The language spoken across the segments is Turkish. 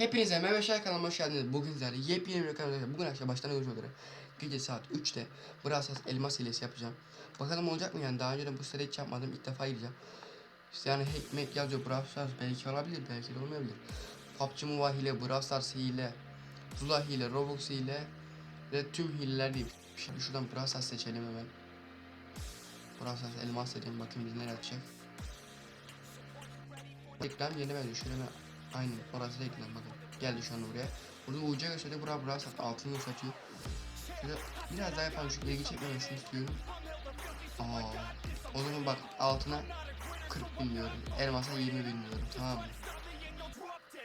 Hepinize şarkı kanalıma hoş geldiniz. Bugün sizlerle yepyeni bir kanalda bugün akşam baştan görüşmek üzere. Gece saat 3'te Brawl Stars elmas hilesi yapacağım. Bakalım olacak mı yani daha önce de bu sitede hiç yapmadım ilk defa gireceğim. İşte yani hackmek yazıyor Brawl Stars belki olabilir belki de olmayabilir. PUBG Mobile hile, Brawl Stars hile, Zula hile, Roblox hile ve tüm hileler değil. Şimdi şuradan Brawl Stars seçelim hemen. Brawl Stars elmas seçelim bakayım biz nereye atacak. Reklam yeni şöyle hemen Aynen orası reklam bakın. Geldi şu an buraya. Burada UC gösteriyor. Bura bura sat. Altını satıyor. Şöyle biraz daha yapalım. Şu ilgi çekmemesini istiyorum. Aa, o zaman bak altına 40 bin diyorum. Elmasa 20 bin diyorum. Tamam mı?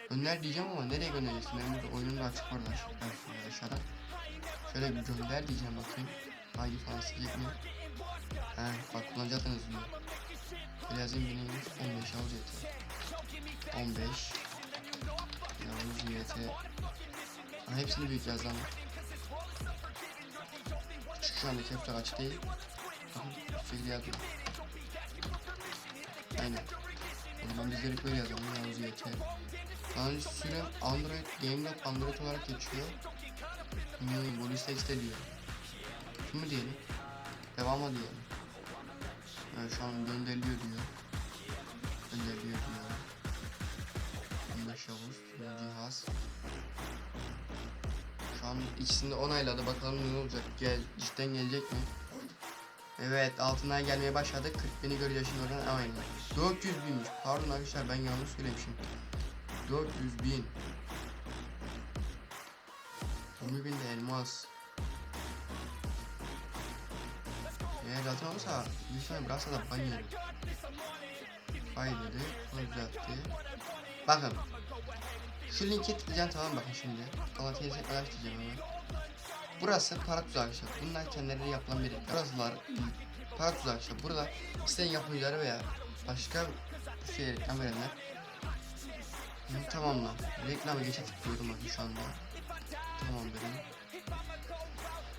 Gönder diyeceğim ama nereye göndereceksin? Benim burada oyunum da açık. Aşağıdan, şöyle aşağıdan. Şöyle bir gönder diyeceğim bakayım. Hangi falan silecek mi? He bak kullanacaksınız diyor. Böyle yazayım beni 15 al yeter. 15 YT ha, Hepsini büyük yaz lan Küçük şu anda capital açık değil. Bakın bu şekilde yazıyor Aynen. O zaman biz direkt böyle yazalım. Yavuz YT Lan süre Android GameLab Android olarak geçiyor. Bu liste iste diyor Kimi diyelim. Devama diyelim yani şu an gönderiliyor diyor An ikisini onayladı. Bakalım ne olacak? Gel cidden gelecek mi? Evet altından gelmeye başladı. 40 bini göreceğiz şimdi oradan. Aynen. 400 binmiş. Pardon arkadaşlar ben yanlış söylemişim. 400 bin. 20 bin de elmas. Eğer zaten olsa saniye biraz da ban bunu düzeltti Bakın şu linke tıklayacağım tamam bakın şimdi. Galatasaray'ı tekrar diyeceğim hemen. Burası para tuzağı arkadaşlar. Bunlar kendileri yapılan bir. Burasılar para tuzağı arkadaşlar. Burada sitenin yapımcıları veya başka şey reklam verenler Hı, tamamla. Reklamı geçe tıklıyorum bakın şu anda. Tamam dedim.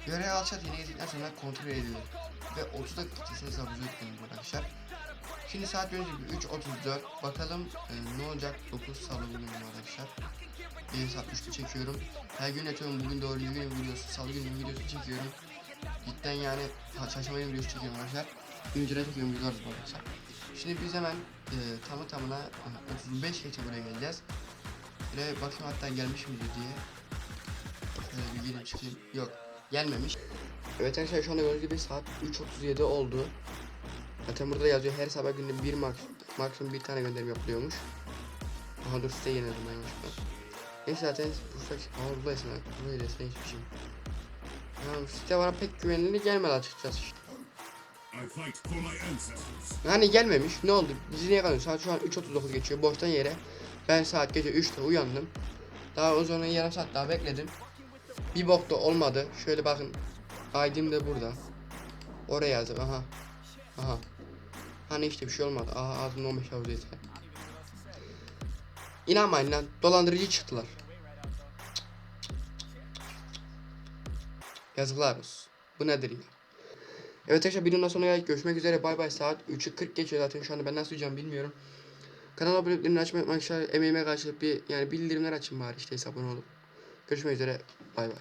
Görev alçat yeni getirdikten sonra kontrol edilir. Ve 30 dakika içerisinde hesabınıza yüklenir arkadaşlar. Şimdi saat önce 3.34 bakalım e, ne olacak 9 salı günü arkadaşlar. Bir saat 3'te çekiyorum. Her gün yatıyorum bugün doğru günün videosu salı günün videosu çekiyorum. Cidden yani günü videosu çekiyorum arkadaşlar. Videoları bu arkadaşlar. Şimdi biz hemen e, tamı tamına e, 35 geçe buraya geleceğiz. Ve bakayım hatta gelmiş miydi diye. Şöyle bir girip çıkayım. Yok gelmemiş. Evet arkadaşlar şu anda gördüğünüz gibi saat 3.37 oldu. Zaten burada yazıyor her sabah günde bir max, maksimum bir tane gönderim yapılıyormuş. Aha dur site yenildim ben. Neyse zaten Bursa Ama buradaysan burayı resmen hiçbir şey. Ya site bana pek güvenilir gelmedi açıkçası. Yani gelmemiş ne oldu bizi niye kalıyor saat şu an 3.39 geçiyor boştan yere. Ben saat gece 3'te uyandım. Daha o zaman yarım saat daha bekledim. Bir bok da olmadı. Şöyle bakın. ID'm de burada. Oraya yazdım aha. Aha. Hani işte bir şey olmadı. Aha ağzımda 15 havuz yeter. İnanmayın lan. Dolandırıcı çıktılar. Yazıklar olsun. Bu nedir ya? Evet arkadaşlar videonun sonuna geldik. Görüşmek üzere. Bay bay. Saat 3'ü 40 geçiyor zaten. Şu anda ben nasıl uyuyacağım bilmiyorum. Kanala abone olmayı açmayı unutmayın. Emeğime karşılık bir yani bildirimler açın bari işte hesabına olup. Görüşmek üzere. Bay bay.